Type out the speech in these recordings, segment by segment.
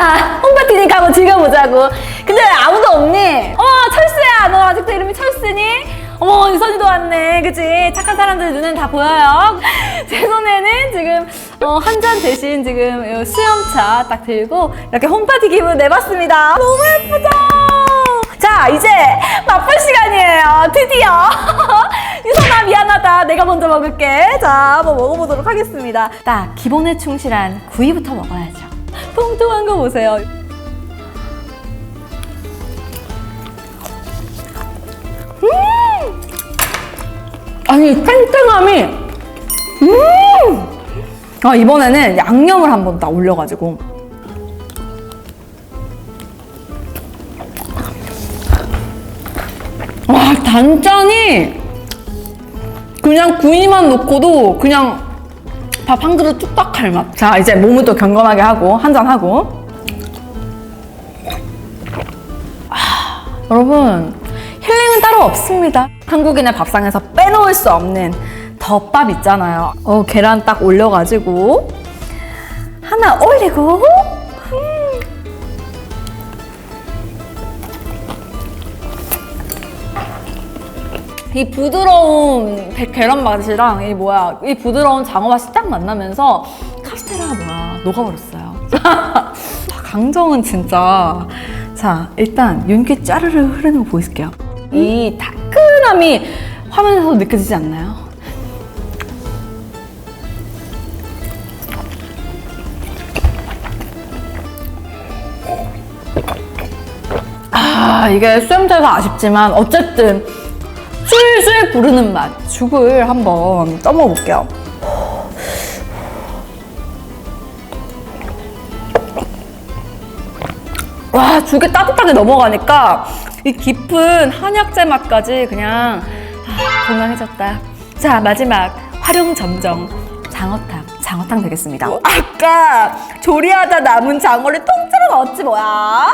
자, 홈파티니까 한번 즐겨보자고. 근데 왜 아무도 없니? 어, 철수야. 너 아직도 이름이 철수니? 어머, 유선이도 왔네. 그치? 착한 사람들 눈엔 다 보여요. 제 손에는 지금, 어, 한 잔 대신 지금 이 수염차 딱 들고 이렇게 홈파티 기분 내봤습니다. 너무 예쁘죠? 자, 이제 맛볼 시간이에요. 드디어. 유선아, 미안하다. 내가 먼저 먹을게. 자, 한번 먹어보도록 하겠습니다. 딱, 기본에 충실한 구이부터 먹어야죠. 통통한 거 보세요. 음! 아니, 탱탱함이. 음! 아, 이번에는 양념을 한번 딱 올려가지고. 와, 단짠이 그냥 구이만 놓고도 그냥 밥 한 그릇 뚝딱 할 맛. 자, 이제 몸을 또 경건하게 하고, 한잔 하고. 아, 여러분, 힐링은 따로 없습니다. 한국인의 밥상에서 빼놓을 수 없는 덮밥 있잖아요. 어, 계란 딱 올려가지고, 하나 올리고, 이 부드러운 백- 계란 맛이랑 이 뭐야 이 부드러운 장어 맛이 딱 만나면서 카스테라가 뭐야 녹아버렸어요. 강정은 진짜 자 일단 윤기 짜르르 흐르는 거 보여줄게요. 이 따끈함이 화면에서 느껴지지 않나요? 아 이게 수염차서 아쉽지만 어쨌든 술술 부르는 맛. 죽을 한번 떠먹어볼게요. 와 죽에 따뜻하게 넘어가니까 이 깊은 한약재 맛까지 그냥 아, 건강해졌다. 자 마지막. 활용점정. 장어탕. 장어탕 되겠습니다. 아까 조리하다 남은 장어를 통째로 넣었지 뭐야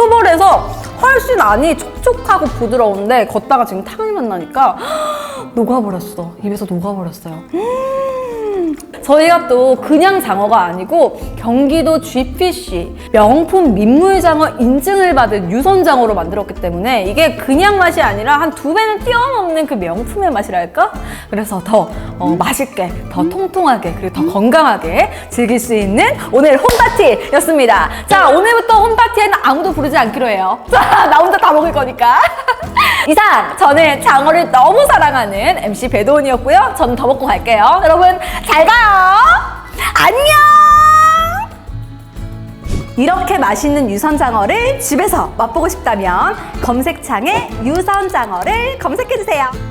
투볼에서 훨씬 안이 촉촉하고 부드러운데 걷다가 지금 탕이 만나니까 녹아버렸어. 입에서 녹아버렸어요. 음. 저희가 또 그냥 장어가 아니고 경기도 GPC 명품 민물장어 인증을 받은 유선장어로 만들었기 때문에 이게 그냥 맛이 아니라 한 두 배는 뛰어넘는 그 명품의 맛이랄까? 그래서 더 어, 맛있게, 더 통통하게, 그리고 더 건강하게 즐길 수 있는 오늘 홈파티였습니다. 자, 오늘부터 홈파티에는 아무도 부르지 않기로 해요. 자, 나 혼자 다 먹을 거니까. 이상, 저는 장어를 너무 사랑하는 MC 배도원이었고요. 저는 더 먹고 갈게요. 여러분, 잘 가요. 안녕! 이렇게 맛있는 유선장어를 집에서 맛보고 싶다면 검색창에 유선장어를 검색해주세요.